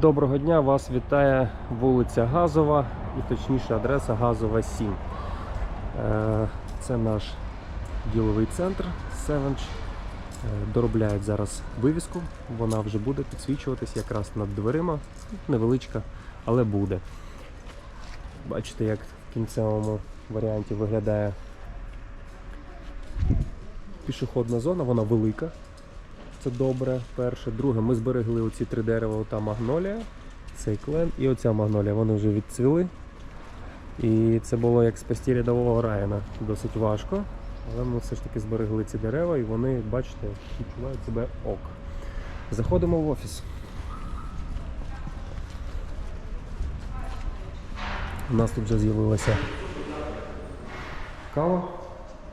Доброго дня, вас вітає вулиця Газова і точніше адреса Газова 7. Е, Це наш діловий центр Севенч. Е, Доробляють зараз вивіску, вона вже буде підсвічуватись якраз над дверима. Невеличка, але буде. Бачите, як в кінцевому варіанті виглядає пішохідна зона, вона велика. Це добре. Перше. Друге, ми зберегли оці три дерева, ота магнолія, цей клен і оця магнолія. Вони вже відцвіли. І це було як спасти рядового Райана. Досить важко. Але ми все ж таки зберегли ці дерева і вони, бачите, відчувають себе ок. Заходимо в офіс. У нас тут вже з'явилася кава,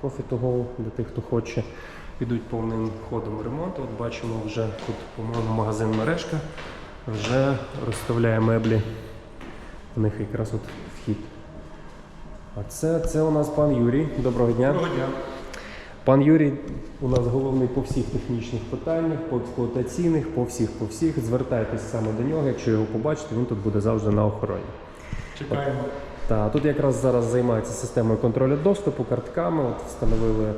кофе go для тих, хто хоче. Підуть повним ходом ремонту. От бачимо вже тут, по-моєму, магазин мережка вже розставляє меблі. У них якраз от вхід. А це, це у нас пан Юрій. Доброго дня. Доброго дня. Пан Юрій у нас головний по всіх технічних питаннях, по експлуатаційних, по всіх, по всіх. Звертайтесь саме до нього. Якщо його побачите, він тут буде завжди на охороні. Чекаємо. Та тут якраз зараз займається системою контролю доступу, картками. От встановили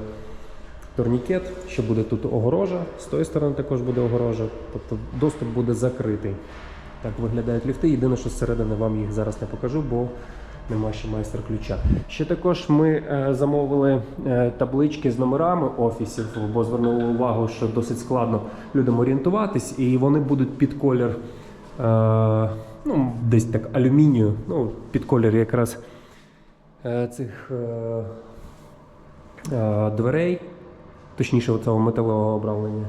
турнікет, що буде тут огорожа. З тої сторони також буде огорожа. Тобто доступ буде закритий. Так виглядають ліфти. Єдине, що зсередини вам їх зараз не покажу, бо нема ще майстер ключа. Ще також ми е, замовили е, таблички з номерами офісів, бо звернули увагу, що досить складно людям орієнтуватись, і вони будуть під колір. Е, ну, десь так алюмінію, ну, під колір якраз цих дверей, точніше, оцього металевого обрамлення.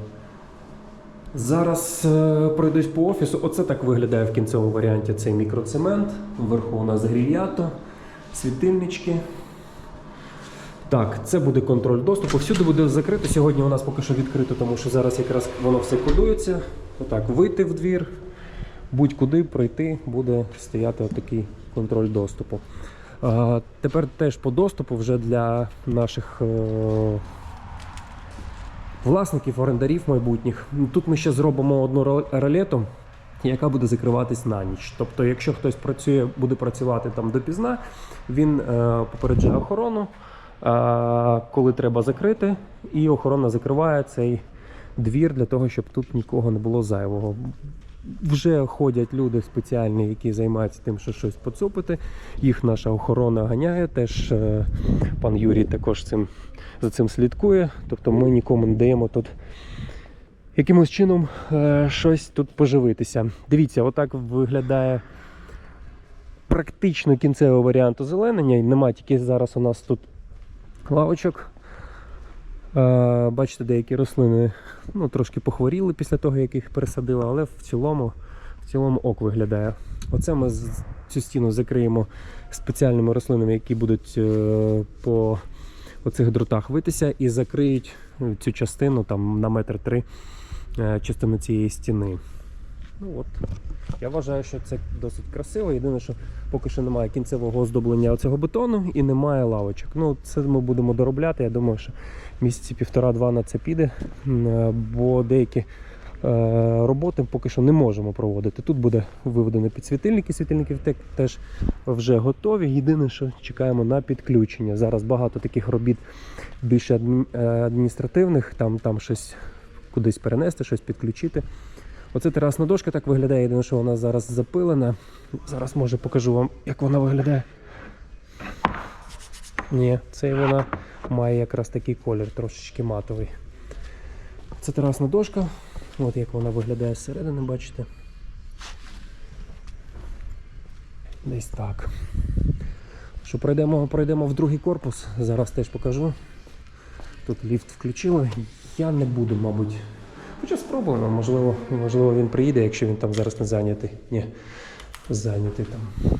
Зараз е, пройдусь по офісу. Оце так виглядає в кінцевому варіанті цей мікроцемент. Вверху у нас грільято, світильнички. Так, це буде контроль доступу. Всюди буде закрито. Сьогодні у нас поки що відкрито, тому що зараз якраз воно все кодується. Отак, вийти в двір, будь-куди пройти, буде стояти отакий контроль доступу. Тепер теж по доступу вже для наших е, власників, орендарів майбутніх. Тут ми ще зробимо одну ро- ролету, яка буде закриватись на ніч. Тобто, якщо хтось працює, буде працювати там допізна, він е, попереджає охорону, е, коли треба закрити, і охорона закриває цей двір для того, щоб тут нікого не було зайвого. Вже ходять люди спеціальні, які займаються тим, що щось поцупити. Їх наша охорона ганяє. Теж е, пан Юрій також цим, за цим слідкує. Тобто ми нікому не даємо тут якимось чином е, щось тут поживитися. Дивіться, отак виглядає практично кінцевий варіант озеленення. Нема тільки зараз у нас тут лавочок. Е, Бачите, деякі рослини ну, трошки похворіли після того, як їх пересадили, але в цілому, в цілому ок виглядає. Оце ми цю стіну закриємо спеціальними рослинами, які будуть е, по оцих дротах витися і закриють цю частину там на метр три е, частину цієї стіни. Ну от. Я вважаю, що це досить красиво. Єдине, що поки що немає кінцевого оздоблення оцього бетону і немає лавочок. Ну, це ми будемо доробляти. Я думаю, що місяці півтора-два на це піде, е, бо деякі е, роботи поки що не можемо проводити. Тут буде виведено підсвітильники, світильники те- теж вже готові. Єдине, що чекаємо на підключення. Зараз багато таких робіт більше адміністративних, там, там щось кудись перенести, щось підключити. Оце терасна дошка так виглядає, єдине, що вона зараз запилена. Зараз може покажу вам, як вона виглядає. Ні, це вона має якраз такий колір, трошечки матовий. Це терасна дошка. От як вона виглядає зсередини, бачите. Десь так. Що пройдемо, пройдемо в другий корпус, зараз теж покажу. Тут ліфт включили. Я не буду, мабуть. Хоча спробуємо, можливо, можливо він приїде, якщо він там зараз не зайнятий. Ні, зайнятий там.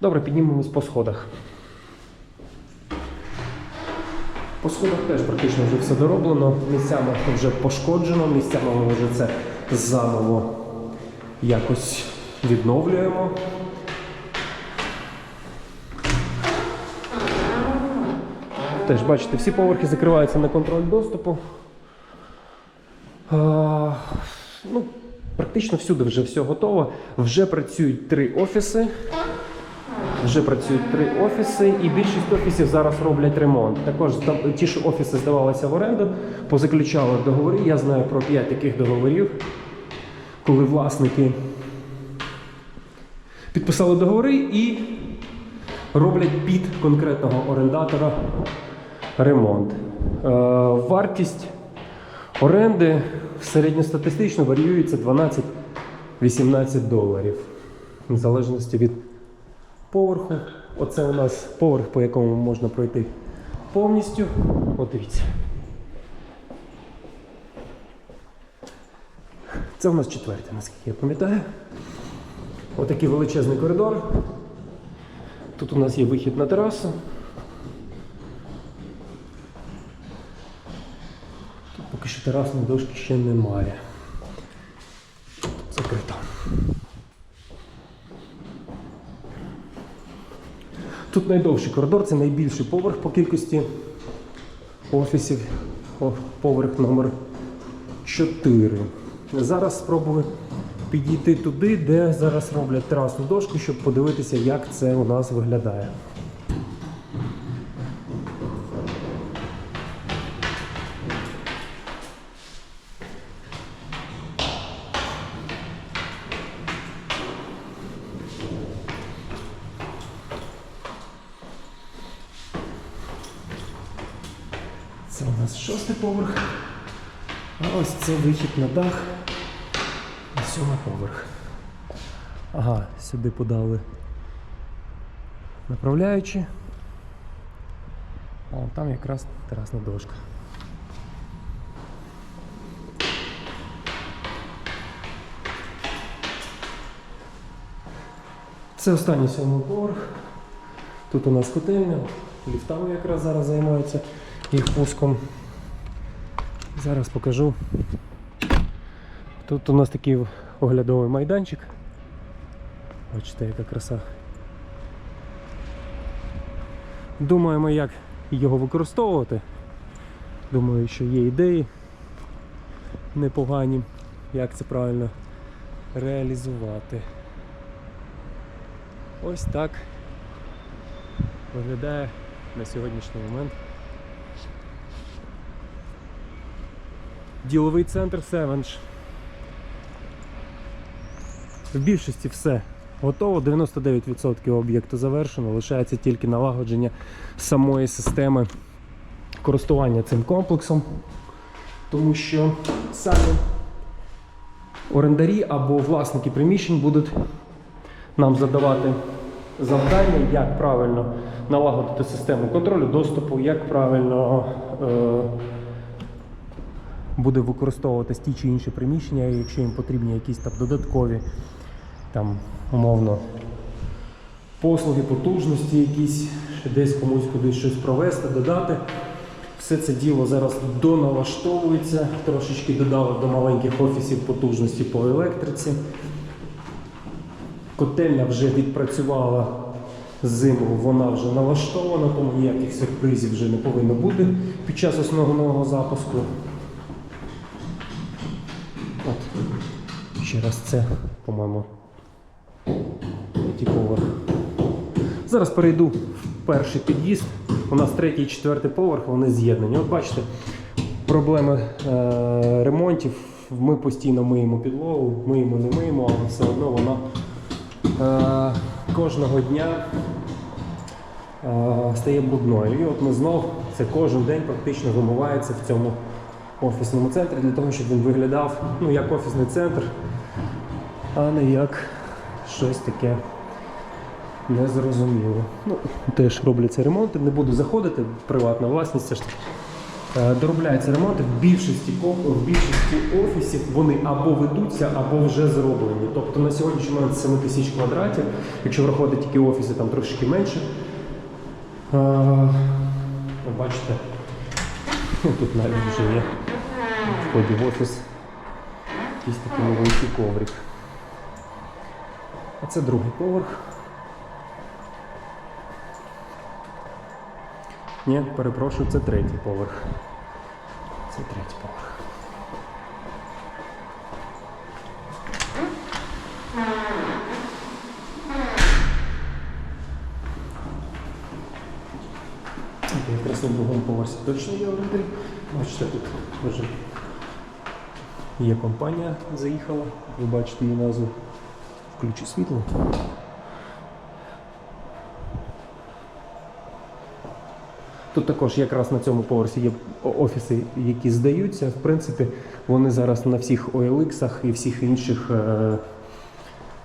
Добре, піднімемось по сходах. По сходах теж практично вже все дороблено. Місцями вже пошкоджено, місцями ми вже це заново якось відновлюємо. Теж бачите, всі поверхи закриваються на контроль доступу. Ну, практично всюди вже все готово. Вже працюють три офіси. Вже працюють три офіси, і більшість офісів зараз роблять ремонт. Також ті ж офіси здавалися в оренду, позаключали договори. Я знаю про п'ять таких договорів, коли власники підписали договори і роблять під конкретного орендатора ремонт. Е, вартість оренди середньостатистично варіюється 12-18 доларів. В залежності від поверху. Оце у нас поверх, по якому можна пройти повністю. От дивіться. Це у нас четверте, наскільки я пам'ятаю. Отакий величезний коридор. Тут у нас є вихід на терасу. Тут поки що терасної дошки ще немає. Закрито. Тут найдовший коридор, це найбільший поверх по кількості офісів. Поверх номер 4. Зараз спробую підійти туди, де зараз роблять терасну дошку, щоб подивитися, як це у нас виглядає. Це у нас шостий поверх. А ось це вихід на дах. На сьомий поверх. Ага, сюди подали направляючи. А там якраз терасна дошка. Це останній сьомий поверх. Тут у нас котельня, ліфтами якраз зараз займаються їх пуском. Зараз покажу. Тут у нас такий оглядовий майданчик. Бачите, яка краса. Думаємо, як його використовувати. Думаю, що є ідеї непогані, як це правильно реалізувати. Ось так виглядає на сьогоднішній момент. Діловий центр Севенж. В більшості все готово, 99% об'єкту завершено, лишається тільки налагодження самої системи користування цим комплексом, тому що самі орендарі або власники приміщень будуть нам задавати завдання, як правильно налагодити систему контролю доступу, як правильно е, буде використовуватись ті чи інші приміщення, якщо їм потрібні якісь там додаткові там, умовно, послуги, потужності якісь, десь комусь кудись щось провести, додати. Все це діло зараз доналаштовується, трошечки додали до маленьких офісів потужності по електриці. Котельня вже відпрацювала зиму, вона вже налаштована, тому ніяких сюрпризів вже не повинно бути під час основного запуску. От. Раз це, по-моєму, поверх. Зараз перейду в перший під'їзд. У нас третій і четвертий поверх, вони з'єднані. От бачите, проблеми е- ремонтів. Ми постійно миємо підлогу, миємо, не миємо, але все одно вона е- кожного дня е- стає брудною. І от ми знов це кожен день практично вимивається в цьому офісному центрі для того, щоб він виглядав ну, як офісний центр, а не як щось таке незрозуміле. Ну, теж робляться ремонти, не буду заходити, приватна власність. Це ж Е, доробляються ремонти в більшості в більшості офісів вони або ведуться, або вже зроблені. Тобто на сьогоднішній момент 7 тисяч квадратів, якщо враховувати тільки офіси, там трошки менше. Е, ви бачите, тут навіть вже є вході в офіс якийсь такий невеликий коврик. А це другий поверх. Ні, перепрошую, це третій поверх. Це третій поверх. Якраз на другому поверсі точно є орендарі. Бачите, тут вже є компанія заїхала. Ви бачите її назву. Включу світло. Тут також якраз на цьому поверсі є офіси, які здаються. В принципі, вони зараз на всіх OLX і всіх інших е,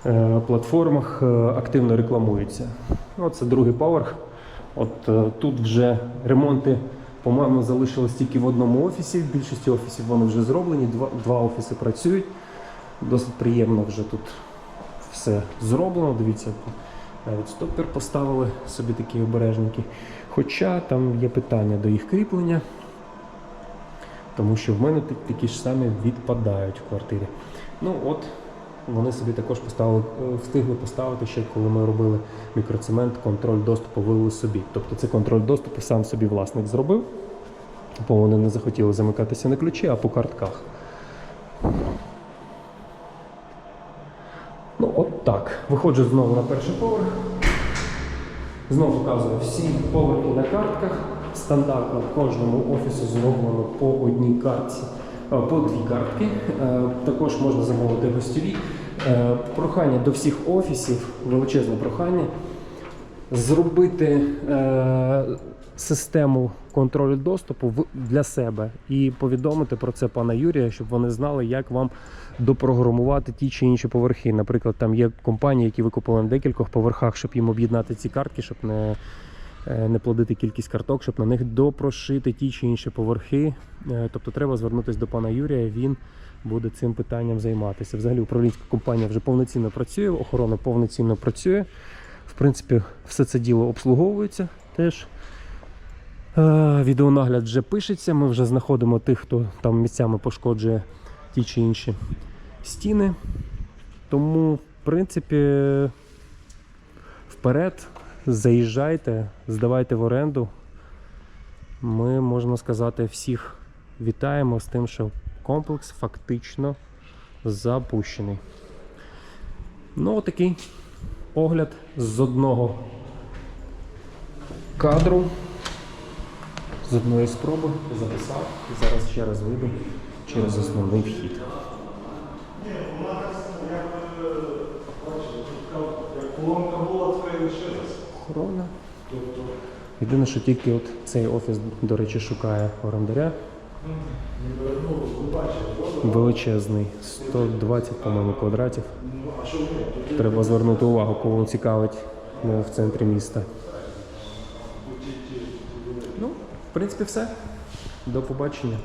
е, платформах е, активно рекламуються. Оце другий поверх. От тут вже ремонти, по-моєму, залишились тільки в одному офісі. В більшості офісів вони вже зроблені, два, два офіси працюють. Досить приємно вже тут все зроблено. Дивіться, навіть стоппер поставили собі такі обережники. Хоча там є питання до їх кріплення, тому що в мене такі ж самі відпадають в квартирі. Ну от, вони собі також поставили, е, встигли поставити ще, коли ми робили мікроцемент, контроль доступу вивели собі. Тобто це контроль доступу сам собі власник зробив, бо вони не захотіли замикатися на ключі, а по картках. Ну, от так. Виходжу знову на перший поверх. Знову показую всі поверхи на картках. Стандартно в кожному офісу зроблено по одній картці, е, по дві картки. Е, Також можна замовити гостєві. Е, Прохання до всіх офісів, величезне прохання. Зробити е, систему контролю доступу для себе і повідомити про це пана Юрія, щоб вони знали, як вам допрограмувати ті чи інші поверхи. Наприклад, там є компанії, які викупили на декількох поверхах, щоб їм об'єднати ці картки, щоб не, е, не плодити кількість карток, щоб на них допрошити ті чи інші поверхи. Тобто треба звернутися до пана Юрія. Він буде цим питанням займатися. Взагалі управлінська компанія вже повноцінно працює, охорона повноцінно працює. В принципі, все це діло обслуговується теж. Е, Відеонагляд вже пишеться. Ми вже знаходимо тих, хто там місцями пошкоджує ті чи інші стіни. Тому, в принципі, вперед, заїжджайте, здавайте в оренду. Ми, можна сказати, всіх вітаємо з тим, що комплекс фактично запущений. Ну, отакий огляд з одного кадру, з одної спроби записав і зараз ще раз вийду через основний вхід. Колонка була твоя лишилась. Охорона. Єдине, що тільки от цей офіс, до речі, шукає орендаря. Величезний, 120, по-моєму, квадратів. Треба звернути увагу, кого цікавить е, в центрі міста. Ну, в принципі, все. До побачення.